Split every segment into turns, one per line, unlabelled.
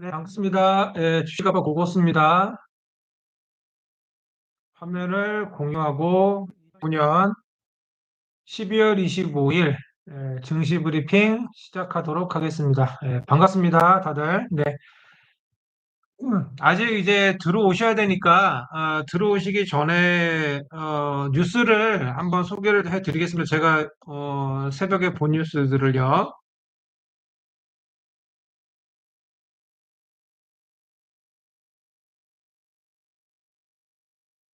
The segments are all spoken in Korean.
네, 반갑습니다. 예, 주식아빠 고고스입니다. 화면을 공유하고 9년 12월 25일 예, 증시 브리핑 시작하도록 하겠습니다. 예, 반갑습니다, 다들. 네. 음, 아직 이제 들어오셔야 되니까 아, 들어오시기 전에 어, 뉴스를 한번 소개를 해드리겠습니다. 제가 어, 새벽에 본 뉴스들을요.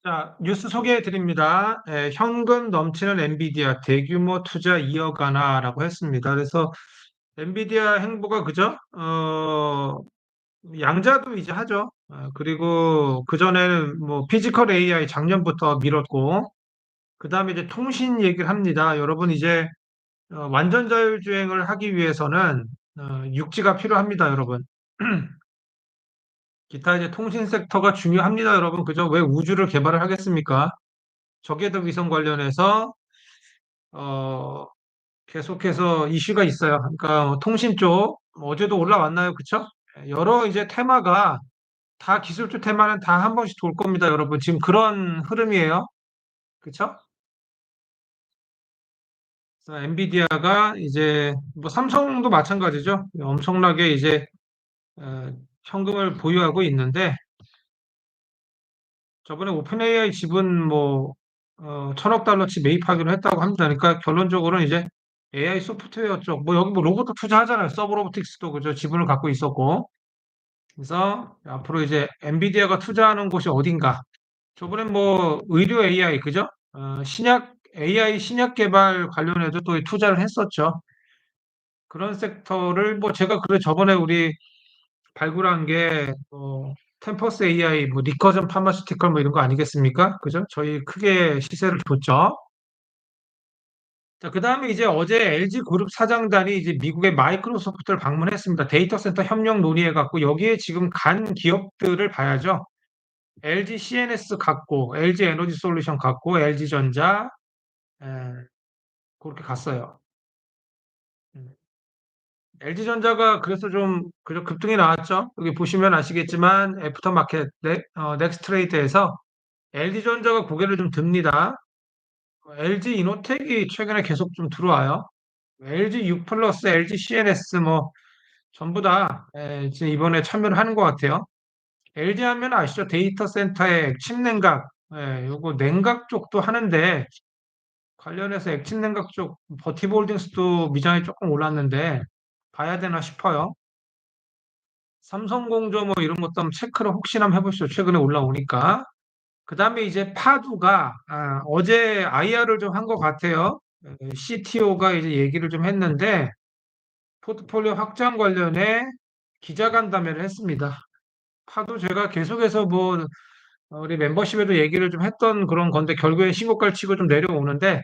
자, 뉴스 소개해 드립니다. 예, 현금 넘치는 엔비디아 대규모 투자 이어가나라고 했습니다. 그래서 엔비디아 행보가 그죠? 어, 양자도 이제 하죠. 어, 그리고 그전에는 뭐 피지컬 AI 작년부터 밀었고, 그 다음에 이제 통신 얘기를 합니다. 여러분 이제 어, 완전 자율주행을 하기 위해서는 어, 육지가 필요합니다, 여러분. 기타 이제 통신 섹터가 중요합니다, 여러분. 그죠? 왜 우주를 개발을 하겠습니까? 적외도 위성 관련해서 어, 계속해서 이슈가 있어요. 그러니까 뭐 통신 쪽 어제도 올라왔나요? 그쵸? 여러 이제 테마가 다 기술주 테마는 다 한 번씩 돌 겁니다, 여러분. 지금 그런 흐름이에요. 그쵸? 엔비디아가 이제 뭐 삼성도 마찬가지죠. 엄청나게 이제 어, 현금을 보유하고 있는데 저번에 오픈AI 지분 뭐 어, 천억 달러치 매입하기로 했다고 합니다. 그러니까 결론적으로는 이제 AI 소프트웨어 쪽, 뭐 여기 뭐 로봇도 투자하잖아요. 서브로보틱스도 그죠? 지분을 갖고 있었고. 그래서 앞으로 이제 엔비디아가 투자하는 곳이 어딘가. 저번에 뭐 의료 AI 그죠? 어, 신약 AI 신약 개발 관련해서 또 투자를 했었죠. 그런 섹터를 뭐 제가 그래 저번에 우리 발굴한 게 뭐, 템퍼스 AI, 뭐 리커전 파마시티컬 뭐 이런 거 아니겠습니까? 그죠? 저희 크게 시세를 줬죠. 자, 그 다음에 이제 어제 LG 그룹 사장단이 이제 미국의 마이크로소프트를 방문했습니다. 데이터 센터 협력 논의해 갖고 여기에 지금 간 기업들을 봐야죠. LG CNS 갖고, LG 에너지 솔루션 갖고, LG 전자 에, 그렇게 갔어요. LG 전자가 그래서 좀 그저 급등이 나왔죠. 여기 보시면 아시겠지만 애프터마켓 넥, 어, 넥스트레이드에서 LG 전자가 고개를 좀 듭니다. LG 이노텍이 최근에 계속 좀 들어와요. LG U 플러스, LG CNS 뭐 전부 다 에, 지금 이번에 참여를 하는 것 같아요. LG 하면 아시죠? 데이터 센터의 액침 냉각, 예, 요거 냉각 쪽도 하는데 관련해서 액침 냉각 쪽 버티볼딩스도 미장이 조금 올랐는데 봐야 되나 싶어요. 삼성공조 뭐 이런 것도 한번 체크를 혹시나 한번 해보시죠. 최근에 올라오니까. 그 다음에 이제 파두가 아, 어제 IR을 좀 한 것 같아요. CTO가 이제 얘기를 좀 했는데 포트폴리오 확장 관련해 기자간담회를 했습니다. 파도 제가 계속해서 뭐 우리 멤버십에도 얘기를 좀 했던 그런 건데 결국에 신고가를 치고 좀 내려오는데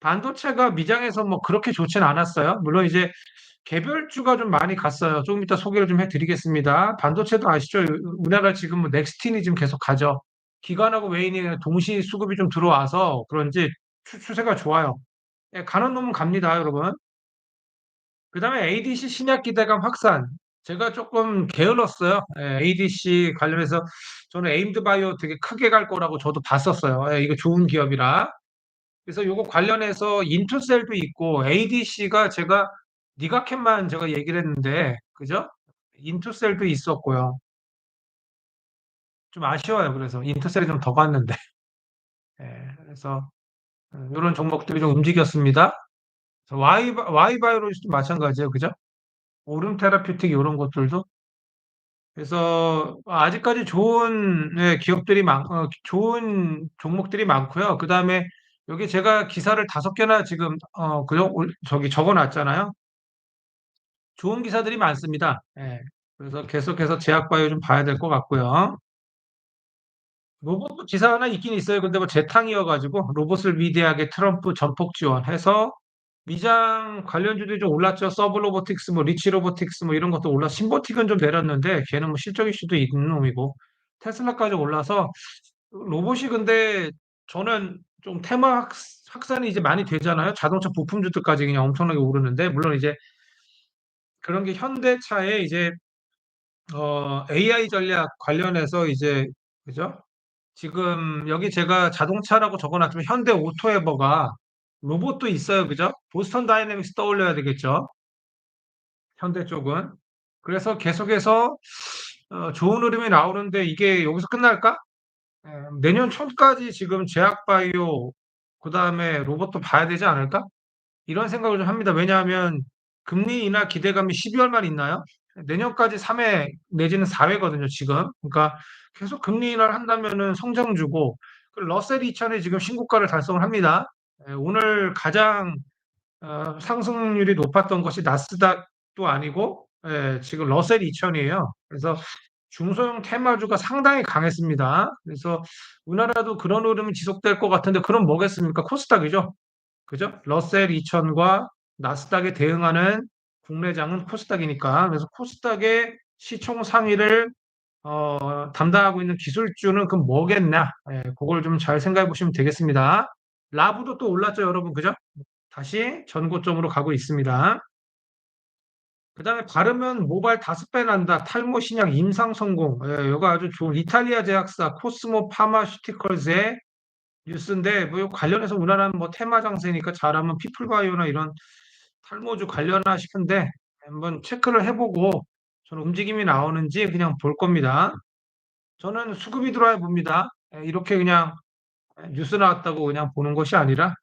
반도체가 미장에서 뭐 그렇게 좋지는 않았어요. 물론 이제 개별주가 좀 많이 갔어요. 조금 이따 소개를 좀 해드리겠습니다. 반도체도 아시죠? 우리나라 지금 뭐 넥스틴이 지금 계속 가죠. 기관하고 외인이 동시 수급이 좀 들어와서 그런지 추, 추세가 좋아요. 예, 가는 놈은 갑니다, 여러분. 그 다음에 ADC 신약 기대감 확산. 제가 조금 게을렀어요. 예, ADC 관련해서 저는 에임드 바이오 되게 크게 갈 거라고 저도 봤었어요. 예, 이거 좋은 기업이라. 그래서 요거 관련해서 인투셀도 있고 ADC가 제가 니가캔만 제가 얘기를 했는데 그죠? 인투셀도 있었고요. 좀 아쉬워요. 그래서 인투셀이 좀 더 갔는데. 예, 그래서 이런 종목들이 좀 움직였습니다. 와이 와이바이오로스도 마찬가지예요. 그죠? 오름 테라퓨틱 이런 것들도 그래서 아직까지 좋은 네, 기업들이 많, 어, 좋은 종목들이 많고요. 그 다음에 여기 제가 기사를 다섯 개나 지금 어, 그 저기 적어놨잖아요. 좋은 기사들이 많습니다. 예. 그래서 계속해서 제약바이오 좀 봐야 될 것 같고요. 로봇 기사 하나 있긴 있어요. 근데 뭐 재탕이어가지고 로봇을 위대하게 트럼프 전폭 지원해서 미장 관련주들이 좀 올랐죠. 서브 로보틱스, 뭐 리치 로보틱스 뭐 이런 것도 올라. 신보틱은 좀 내렸는데 걔는 뭐 실적 이슈도 있는 놈이고 테슬라까지 올라서 로봇이 근데 저는 좀 테마 확, 확산이 이제 많이 되잖아요. 자동차 부품주들까지 그냥 엄청나게 오르는데 물론 이제 그런 게 현대차에 이제 어, AI 전략 관련해서 이제, 그죠? 지금 여기 제가 자동차라고 적어놨지만 현대 오토에버가 로봇도 있어요. 그죠? 보스턴 다이내믹스 떠올려야 되겠죠? 현대 쪽은. 그래서 계속해서 어, 좋은 흐름이 나오는데 이게 여기서 끝날까? 예, 내년 초까지 지금 제약바이오, 그 다음에 로봇도 봐야 되지 않을까? 이런 생각을 좀 합니다. 왜냐하면 금리 인하 기대감이 12월만 있나요? 내년까지 3회 내지는 4회거든요, 지금. 그러니까 계속 금리 인하를 한다면은 성장 주고, 그 러셀 2000이 지금 신고가를 달성을 합니다. 예, 오늘 가장 어, 상승률이 높았던 것이 나스닥도 아니고, 예, 지금 러셀 2000이에요. 그래서 중소형 테마주가 상당히 강했습니다. 그래서 우리나라도 그런 흐름이 지속될 것 같은데, 그럼 뭐겠습니까? 코스닥이죠. 그죠? 러셀 2000과 나스닥에 대응하는 국내장은 코스닥이니까. 그래서 코스닥의 시총 상위를 어, 담당하고 있는 기술주는 그럼 뭐겠냐? 예, 그걸 좀 잘 생각해 보시면 되겠습니다. 라브도 또 올랐죠, 여러분. 그죠? 다시 전고점으로 가고 있습니다. 그 다음에 바르면 모발 다섯 배 난다. 탈모 신약 임상 성공. 예, 이거 아주 좋은 이탈리아 제약사 코스모 파마슈티컬스의 뉴스인데 뭐 관련해서 우리나라는 뭐 테마 장세니까 잘하면 피플바이오나 이런 탈모주 관련하 싶은데 한번 체크를 해보고 저는 움직임이 나오는지 그냥 볼 겁니다. 저는 수급이 들어야 봅니다. 예, 이렇게 그냥 뉴스 나왔다고 그냥 보는 것이 아니라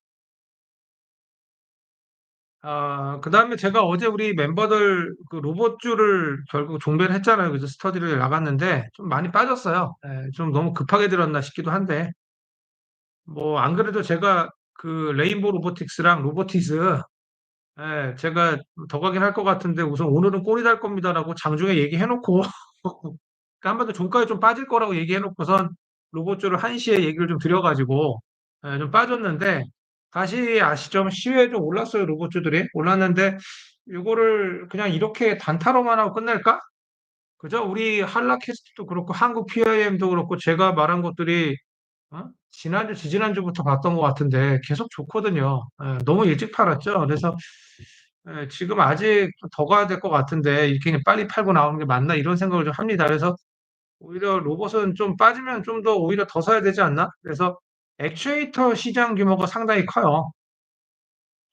아, 그 다음에 제가 어제 우리 멤버들 그 로봇주를 결국 종배를 했잖아요. 그래서 스터디를 나갔는데 좀 많이 빠졌어요. 예, 좀 너무 급하게 들었나 싶기도 한데 뭐 안 그래도 제가 그 레인보우 로보틱스랑 로보티스 예, 제가 더 가긴 할 것 같은데 우선 오늘은 꼴이 날 겁니다라고 장중에 얘기해놓고 그러니까 한번더 종가에 좀 빠질 거라고 얘기해놓고선 로봇주를 1시에 얘기를 좀 드려가지고 예, 좀 빠졌는데 다시 아시죠? 시외에 좀 올랐어요 로봇주들이 올랐는데 이거를 그냥 이렇게 단타로만 하고 끝낼까? 그죠? 우리 한라캐스트도 그렇고 한국 PIM도 그렇고 제가 말한 것들이 어? 지난주, 지지난주부터 봤던 것 같은데 계속 좋거든요. 예, 너무 일찍 팔았죠. 그래서 예, 지금 아직 더 가야 될 것 같은데 이렇게 빨리 팔고 나오는 게 맞나 이런 생각을 좀 합니다. 그래서 오히려 로봇은 좀 빠지면 좀 더 오히려 더 사야 되지 않나? 그래서 액추에이터 시장 규모가 상당히 커요.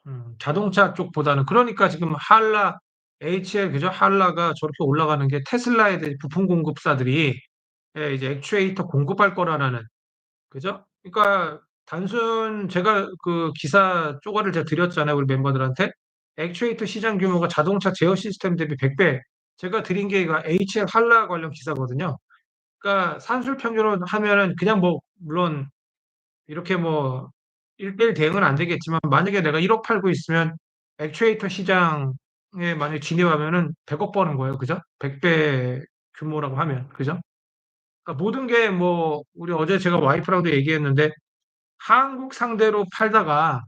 음, 자동차 쪽보다는 그러니까 지금 한라 HL 그죠? 한라가 저렇게 올라가는 게 테슬라에 대한 부품 공급사들이 예, 이제 액추에이터 공급할 거라는 그죠? 그러니까 단순 제가 그 기사 쪼가리를 제가 드렸잖아요, 우리 멤버들한테. 액추에이터 시장 규모가 자동차 제어 시스템 대비 100배. 제가 드린 게 이거 HL 한라 관련 기사거든요. 그러니까 산술 평균으로 하면은 그냥 뭐 물론 이렇게 뭐 1대1 대응은 안 되겠지만 만약에 내가 1억 팔고 있으면 액추에이터 시장에 만약에 진입하면은 100억 버는 거예요. 그죠? 100배 규모라고 하면. 그죠? 그러니까 모든 게 뭐 우리 어제 제가 와이프랑도 얘기했는데 한국 상대로 팔다가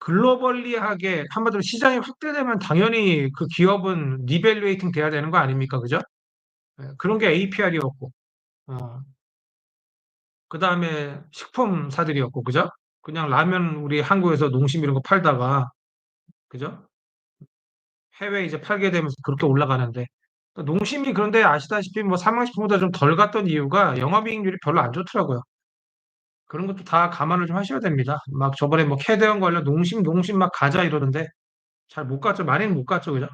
글로벌리하게 한마디로 시장이 확대되면 당연히 그 기업은 리밸류에이팅 돼야 되는 거 아닙니까? 그죠? 예, 그런 게 APR이었고, 어, 그 다음에 식품사들이었고, 그죠? 그냥 라면 우리 한국에서 농심 이런 거 팔다가, 그죠? 해외 이제 팔게 되면서 그렇게 올라가는데, 또 농심이 그런데 아시다시피 뭐 사망식품보다 좀 덜 갔던 이유가 영업이익률이 별로 안 좋더라고요. 그런 것도 다 감안을 좀 하셔야 됩니다. 막 저번에 뭐 캐대언 관련 농심, 농심 막 가자 이러던데 잘 못 갔죠. 많이는 못 갔죠. 그죠?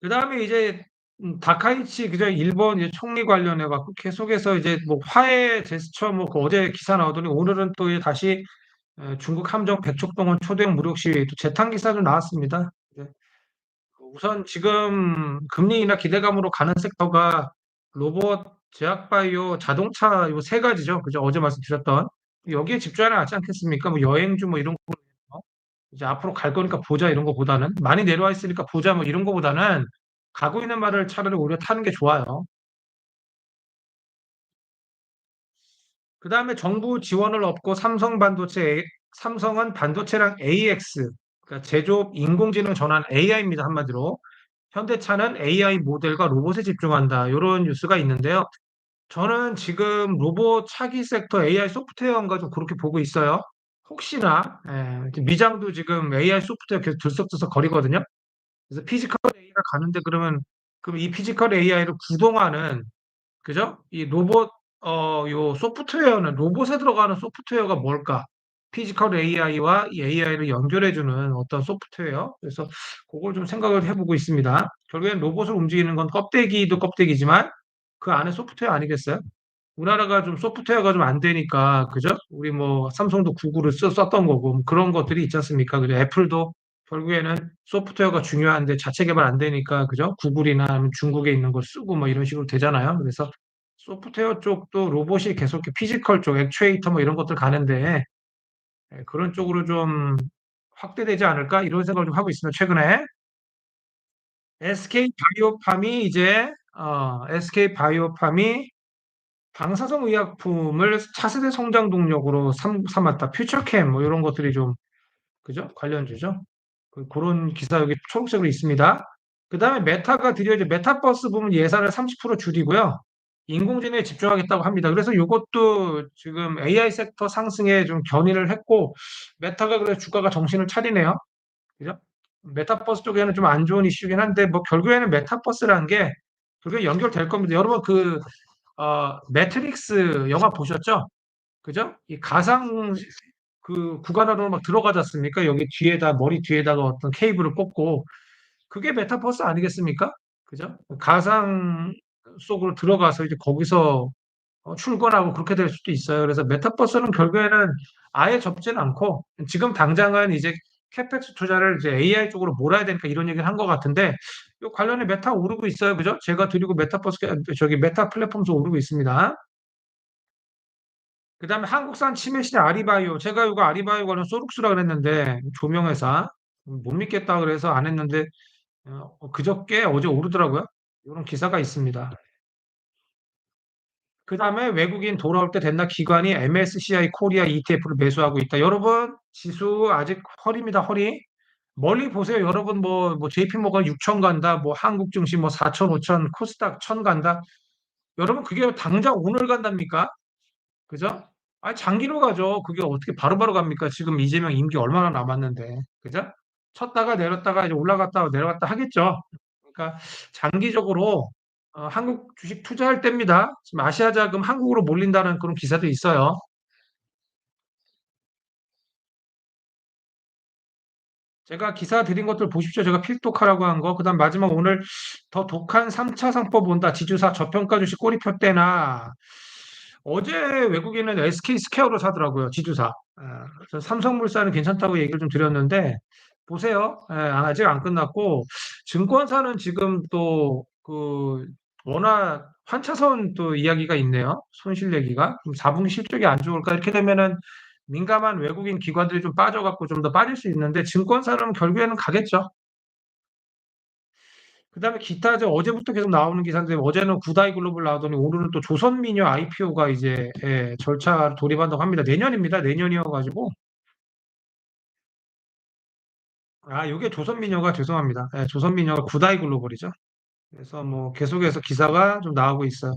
그 다음에 이제 음, 다카이치 그저 일본 이제 총리 관련해 갖고 계속해서 이제 뭐 화해 제스처 뭐그 어제 기사 나오더니 오늘은 또 다시 에, 중국 함정 백척동원 초대형 무력 시위 또 재탕 기사 좀 나왔습니다. 이제 우선 지금 금리 인하 기대감으로 가는 섹터가 로봇, 제약바이오, 자동차 요 세 가지죠. 그죠? 어제 말씀드렸던 여기에 집중하지 않지 않겠습니까? 뭐 여행주 뭐 이런 거 이제 앞으로 갈 거니까 보자 이런 거보다는 많이 내려와 있으니까 보자 뭐 이런 거보다는 가고 있는 말을 차라리 오히려 타는 게 좋아요. 그 다음에 정부 지원을 얻고 삼성 반도체, 삼성은 반도체랑 AX, 그러니까 제조업 인공지능 전환 AI입니다. 한마디로. 현대차는 AI 모델과 로봇에 집중한다. 이런 뉴스가 있는데요. 저는 지금 로봇 차기 섹터 AI 소프트웨어인가 좀 그렇게 보고 있어요. 혹시나 예, 미장도 지금 AI 소프트웨어 계속 들썩들썩 거리거든요. 그래서 피지컬 A가 가는데 그러면 그럼 이 피지컬 AI를 구동하는 그죠? 이 로봇 어, 요 소프트웨어는 로봇에 들어가는 소프트웨어가 뭘까? 피지컬 AI와 이 AI를 연결해주는 어떤 소프트웨어. 그래서 그걸 좀 생각을 해보고 있습니다. 결국엔 로봇을 움직이는 건 껍데기도 껍데기지만 그 안에 소프트웨어 아니겠어요? 우리나라가 좀 소프트웨어가 좀 안 되니까, 그죠? 우리 뭐 삼성도 구글을 써, 썼던 거고 뭐 그런 것들이 있지 않습니까? 그죠? 애플도 결국에는 소프트웨어가 중요한데 자체 개발 안 되니까, 그죠? 구글이나 중국에 있는 걸 쓰고 뭐 이런 식으로 되잖아요. 그래서 소프트웨어 쪽도 로봇이 계속 피지컬 쪽, 액추에이터 뭐 이런 것들 가는데 예, 그런 쪽으로 좀 확대되지 않을까 이런 생각을 좀 하고 있습니다. 최근에 SK 바이오팜이 이제 어, SK 바이오팜이 방사성 의약품을 차세대 성장 동력으로 삼, 삼았다. 퓨처캠 뭐 이런 것들이 좀 그죠? 관련주죠. 그, 그런 기사 여기 초록색으로 있습니다. 그 다음에 메타가 드디어 이제 메타버스 부분 예산을 30% 줄이고요. 인공지능에 집중하겠다고 합니다. 그래서 이것도 지금 AI 섹터 상승에 좀 견인을 했고, 메타가 그래서 주가가 정신을 차리네요. 그죠? 메타버스 쪽에는 좀 안 좋은 이슈긴 한데, 뭐 결국에는 메타버스라는 게 그게 연결될 겁니다. 여러분 그, 어, 매트릭스 영화 보셨죠? 그죠? 이 가상 그 구간으로 막 들어가지 않습니까? 여기 뒤에다, 머리 뒤에다가 어떤 케이블을 꽂고, 그게 메타버스 아니겠습니까? 그죠? 가상 속으로 들어가서 이제 거기서 어, 출근하고 그렇게 될 수도 있어요. 그래서 메타버스는 결국에는 아예 접지는 않고 지금 당장은 이제 캐펙스 투자를 이제 AI 쪽으로 몰아야 되니까 이런 얘기를 한 것 같은데 이 관련해 메타 오르고 있어요. 그죠? 제가 드리고 메타버스 저기 메타 플랫폼도 오르고 있습니다. 그 다음에 한국산 치매 시장 아리바이오 제가 이거 아리바이오는 소룩스라 그랬는데 조명회사 못 믿겠다 그래서 안 했는데 어, 그저께 어제 오르더라고요. 이런 기사가 있습니다. 그 다음에 외국인 돌아올 때 됐나 기관이 MSCI 코리아 ETF를 매수하고 있다. 여러분, 지수 아직 허리입니다, 허리. 멀리 보세요. 여러분, 뭐, 뭐, JP모건 6천 간다, 뭐, 한국 증시 뭐, 4천, 5천, 코스닥 1천 간다. 여러분, 그게 당장 오늘 간답니까? 그죠? 아니, 장기로 가죠. 그게 어떻게 바로바로 갑니까? 지금 이재명 임기 얼마나 남았는데. 그죠? 쳤다가 내렸다가 이제 올라갔다가 내려갔다 하겠죠. 그러니까 장기적으로 어, 한국 주식 투자할 때입니다. 지금 아시아 자금 한국으로 몰린다는 그런 기사도 있어요. 제가 기사 드린 것들 보십시오. 제가 필독하라고 한 거. 그다음 마지막 오늘 더 독한 3차 상법 온다. 지주사 저평가 주식 꼬리표 때나 어제 외국인은 SK 스퀘어로 사더라고요. 지주사. 아, 삼성물산은 괜찮다고 얘기를 좀 드렸는데 보세요. 예, 아직 안 끝났고 증권사는 지금 또그 워낙 환차선 또 이야기가 있네요. 손실 얘기가. 그럼 4분기 실적이 안 좋을까? 이렇게 되면은 민감한 외국인 기관들이 좀 빠져갖고 좀 더 빠질 수 있는데 증권사는 결국에는 가겠죠. 그다음에 기타 저 어제부터 계속 나오는 기사인데 어제는 구다이 글로벌 나오더니 오늘은 또 조선미녀 IPO가 이제 예, 절차 돌입한다고 합니다. 내년입니다. 내년이어가지고 아 요게 조선미녀가 죄송합니다. 예, 조선미녀가 구다이 글로벌이죠. 그래서 뭐 계속해서 기사가 좀 나오고 있어요.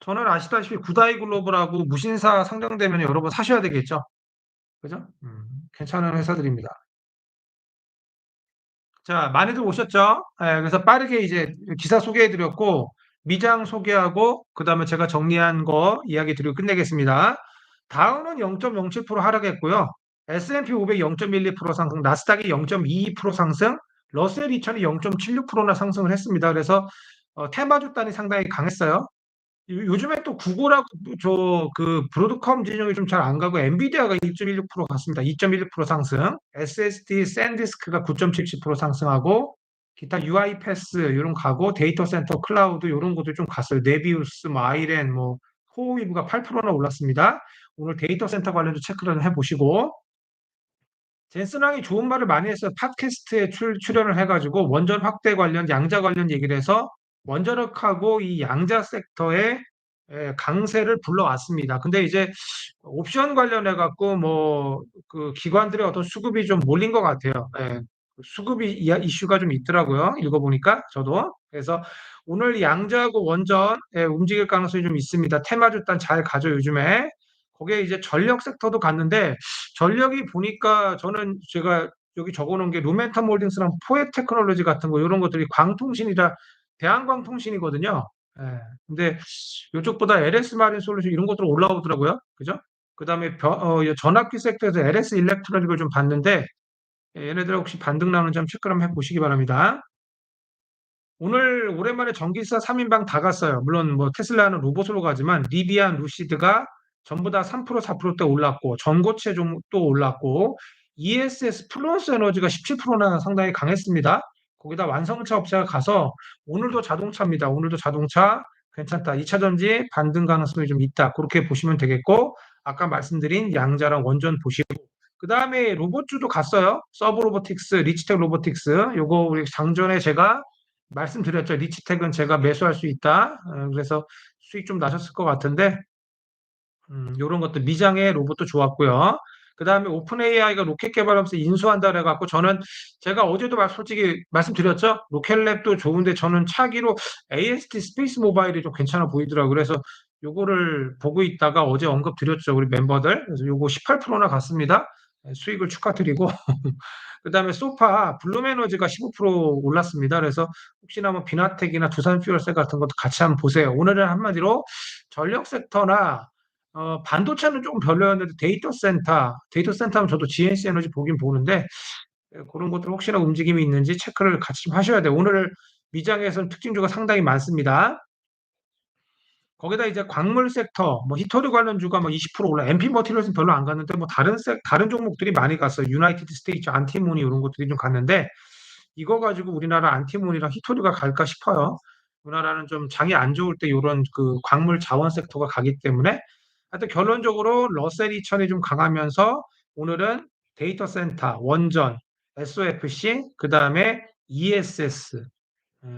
저는 아시다시피 구다이 글로벌하고 무신사 상장되면 여러분 사셔야 되겠죠. 그죠? 음, 괜찮은 회사들입니다. 자, 많이들 오셨죠? 예, 그래서 빠르게 이제 기사 소개해드렸고, 미장 소개하고, 그 다음에 제가 정리한 거 이야기 드리고 끝내겠습니다. 다우는 0.07% 하락했고요. S&P 500 0.12% 상승, 나스닥이 0.22% 상승, 러셀 2000이 0.76%나 상승을 했습니다. 그래서 어, 테마주 단이 상당히 강했어요. 요- 요즘에 또 구글하고 저 그 브로드컴 진영이 좀 잘 안 가고 엔비디아가 2.16% 갔습니다. 2.16% 상승. SSD 샌디스크가 9.70% 상승하고 기타 UI 패스 이런 가고 데이터 센터 클라우드 이런 것도 좀 갔어요. 네비우스, 뭐 아이렌, 뭐 호위브가 8%나 올랐습니다. 오늘 데이터 센터 관련도 체크를 해보시고 젠슨왕이 좋은 말을 많이 했어요. 팟캐스트에 출, 출연을 해가지고 원전 확대 관련, 양자 관련 얘기를 해서 원자력하고 이 양자 섹터의 에, 강세를 불러왔습니다. 근데 이제 옵션 관련해 갖고 뭐 그 기관들의 어떤 수급이 좀 몰린 것 같아요. 예. 수급이 이- 이슈가 좀 있더라고요. 읽어보니까 저도. 그래서 오늘 양자하고 원전 에, 움직일 가능성이 좀 있습니다. 테마주 일단 잘 가죠 요즘에. 거기에 이제 전력 섹터도 갔는데 전력이 보니까 저는 제가 여기 적어놓은 게 루멘텀 홀딩스랑 포획 테크놀로지 같은 거 이런 것들이 광통신이라 대한광통신이거든요. 예. 근데 이쪽보다 LS 마린 솔루션 이런 것들 올라오더라고요. 그죠? 그 다음에 어, 전압기 섹터에서 LS 일렉트로닉을 좀 봤는데 예, 얘네들 혹시 반등 나오는지 한번 체크를 한번 해보시기 바랍니다. 오늘 오랜만에 전기차 3인방 다 갔어요. 물론 뭐 테슬라는 로봇으로 가지만 리비안, 루시드가 전부 다 3% 4%대 올랐고 전고체 좀또 올랐고 ESS 플러스 에너지가 17%나 상당히 강했습니다. 거기다 완성차 업체가 가서 오늘도 자동차입니다. 오늘도 자동차 괜찮다. 2차 전지 반등 가능성이 좀 있다. 그렇게 보시면 되겠고 아까 말씀드린 양자랑 원전 보시고 그 다음에 로봇주도 갔어요. 서브 로보틱스, 리치텍 로보틱스. 요거 우리 장전에 제가 말씀드렸죠. 리치텍은 제가 매수할 수 있다. 어, 그래서 수익 좀 나셨을 것 같은데 음, 이런 것도 미장의 로봇도 좋았고요. 그 다음에 오픈 AI가 로켓 개발하면서 인수한다 그래갖고 저는 제가 어제도 말 솔직히 말씀드렸죠. 로켓랩도 좋은데 저는 차기로 AST 스페이스 모바일이 좀 괜찮아 보이더라고요. 그래서 요거를 보고 있다가 어제 언급 드렸죠. 우리 멤버들. 그래서 요거 18%나 갔습니다. 네, 수익을 축하드리고 그 다음에 소파 블룸에너지가 15% 올랐습니다. 그래서 혹시나 뭐 비나텍이나 두산퓨얼셀 같은 것도 같이 한번 보세요. 오늘은 한마디로 전력 섹터나 어, 반도체는 조금 별로였는데 데이터 센터, 데이터 센터는 저도 GNC 에너지 보긴 보는데 예, 그런 것들 혹시나 움직임이 있는지 체크를 같이 좀 하셔야 돼요. 오늘 미장에서는 특징주가 상당히 많습니다. 거기다 이제 광물 섹터, 뭐 히토리 관련주가 뭐 20% 올라, MP 머티리얼스는 별로 안 갔는데 뭐 다른 섹, 다른 종목들이 많이 갔어요. 유나이티드 스테이츠, 안티모니 이런 것들이 좀 갔는데 이거 가지고 우리나라 안티모니랑 히토리가 갈까 싶어요. 우리나라는 좀 장이 안 좋을 때 이런 그 광물 자원 섹터가 가기 때문에 하여튼 결론적으로 러셀 2000이 좀 강하면서 오늘은 데이터 센터, 원전, SOFC, 그 다음에 ESS, 어,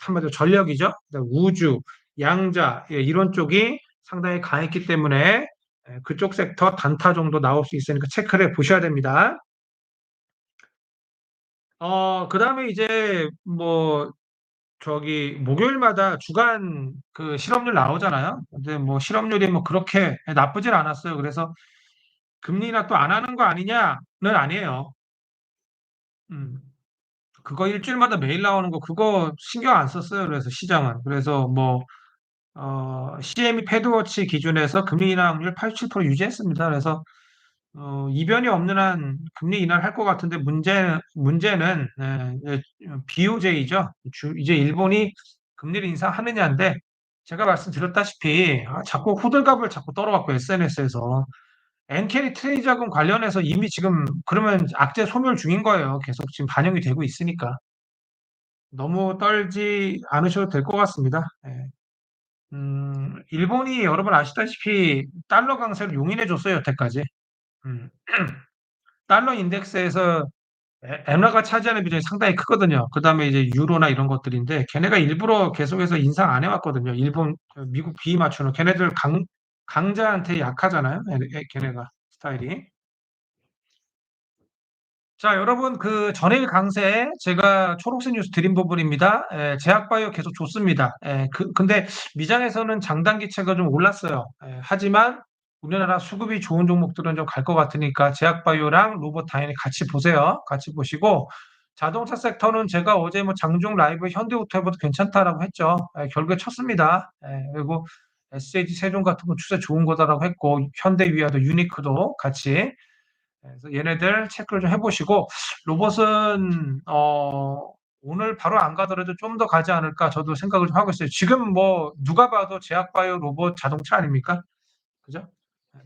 한마디로 전력이죠. 우주, 양자 예, 이런 쪽이 상당히 강했기 때문에 예, 그쪽 섹터 단타 정도 나올 수 있으니까 체크를 해 보셔야 됩니다. 어, 그 다음에 이제 뭐 저기 목요일마다 주간 그 실업률 나오잖아요. 근데 뭐 실업률이 뭐 그렇게 나쁘진 않았어요. 그래서 금리 인하 또안 하는 거 아니냐는 아니에요. 음. 그거 일주일마다 매일 나오는 거 그거 신경 안 썼어요. 그래서 시장은. 그래서 뭐 어, CME 패드워치 기준에서 금리 인하율 87% 유지했습니다. 그래서 어, 이변이 없는 한 금리 인하를 할 것 같은데 문제 문제는 네, BOJ죠. 주, 이제 일본이 금리를 인상하느냐인데 제가 말씀드렸다시피 아, 자꾸 호들갑을 자꾸 떨어갖고 SNS에서 엔캐리 트레이 자금 관련해서 이미 지금 그러면 악재 소멸 중인 거예요. 계속 지금 반영이 되고 있으니까 너무 떨지 않으셔도 될 것 같습니다. 네. 음, 일본이 여러분 아시다시피 달러 강세를 용인해 줬어요, 여태까지. 음. 달러 인덱스에서 에- 엔화가 차지하는 비중이 상당히 크거든요. 그 다음에 이제 유로나 이런 것들인데 걔네가 일부러 계속해서 인상 안 해 왔거든요. 일본, 그 미국 비위 맞추는 걔네들 강, 강자한테 약하잖아요. 걔네가 스타일이. 자, 여러분, 그 전일 강세 제가 초록색 뉴스 드린 부분입니다. 에, 제약바이오 계속 좋습니다. 에, 그, 근데 미장에서는 장단기체가 좀 올랐어요. 에, 하지만 우리나라 수급이 좋은 종목들은 좀 갈 것 같으니까 제약바이오랑 로봇 당연히 같이 보세요. 같이 보시고 자동차 섹터는 제가 어제 뭐 장중 라이브 현대오토에보다 괜찮다라고 했죠. 에, 결국에 쳤습니다. 에, 그리고 SAG 세종 같은 거 추세 좋은 거다라고 했고 현대위아도 유니크도 같이 그래서 얘네들 체크를 좀 해보시고 로봇은 어, 오늘 바로 안 가더라도 좀 더 가지 않을까 저도 생각을 좀 하고 있어요. 지금 뭐 누가 봐도 제약바이오 로봇 자동차 아닙니까? 그죠?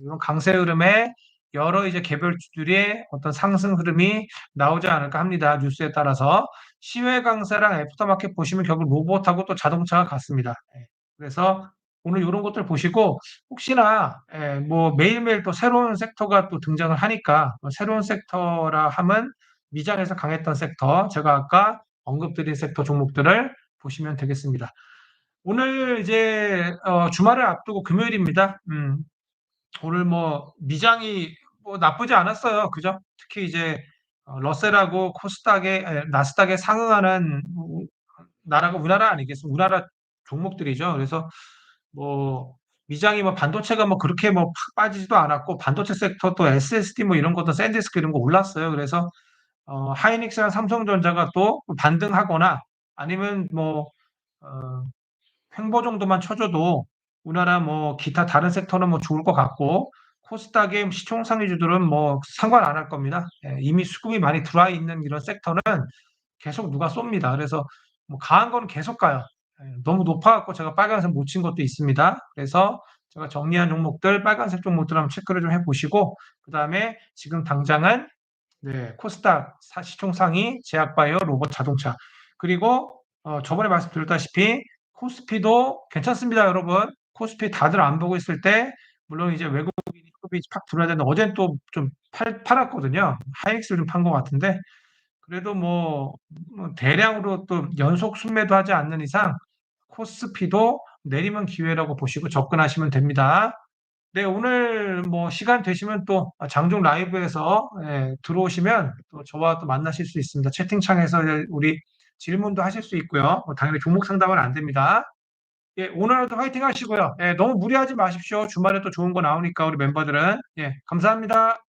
이런 강세 흐름에 여러 이제 개별 주들의 어떤 상승 흐름이 나오지 않을까 합니다. 뉴스에 따라서 시외 강세랑 애프터마켓 보시면 결국 로봇하고 또 자동차가 같습니다. 예. 그래서 오늘 이런 것들 보시고 혹시나 예, 뭐 매일매일 또 새로운 섹터가 또 등장을 하니까 뭐 새로운 섹터라 함은 미장에서 강했던 섹터 제가 아까 언급드린 섹터 종목들을 보시면 되겠습니다. 오늘 이제 어, 주말을 앞두고 금요일입니다. 음, 오늘 뭐 미장이 뭐 나쁘지 않았어요. 그죠? 특히 이제 어, 러셀하고 코스닥에 나스닥에 상응하는 나라가 우리나라 아니겠습니까? 우리나라 종목들이죠. 그래서 뭐 미장이 뭐 반도체가 뭐 그렇게 뭐 빠지지도 않았고 반도체 섹터 또 SSD 뭐 이런 것도 샌디스크 이런 거 올랐어요. 그래서 어, 하이닉스랑 삼성전자가 또 반등하거나 아니면 뭐 어, 횡보 정도만 쳐줘도 우리나라 뭐 기타 다른 섹터는 뭐 좋을 것 같고 코스닥의 시총 상위주들은 뭐 상관 안 할 겁니다. 예, 이미 수급이 많이 들어와 있는 이런 섹터는 계속 누가 쏩니다. 그래서 뭐 강한 거는 계속 가요. 예, 너무 높아갖고 제가 빨간색 못 친 것도 있습니다. 그래서 제가 정리한 종목들 빨간색 종목들 한번 체크를 좀 해보시고 그 다음에 지금 당장은 네, 코스닥 사- 시총 상위 제약바이오 로봇 자동차 그리고 어, 저번에 말씀드렸다시피 코스피도 괜찮습니다, 여러분. 코스피 다들 안 보고 있을 때 물론 이제 외국인이 수급이 팍 들어야 되는데 어제는 또좀 팔았거든요. 하이닉스를 좀 판 것 같은데 그래도 뭐, 뭐 대량으로 또 연속 순매도 하지 않는 이상 코스피도 내리면 기회라고 보시고 접근하시면 됩니다. 네, 오늘 뭐 시간 되시면 또 장중 라이브에서 예, 들어오시면 또 저와 또 만나실 수 있습니다. 채팅창에서 우리 질문도 하실 수 있고요. 뭐 당연히 종목 상담은 안 됩니다. 예, 오늘도 화이팅 하시고요. 예, 너무 무리하지 마십시오. 주말에 또 좋은 거 나오니까 우리 멤버들은 예, 감사합니다.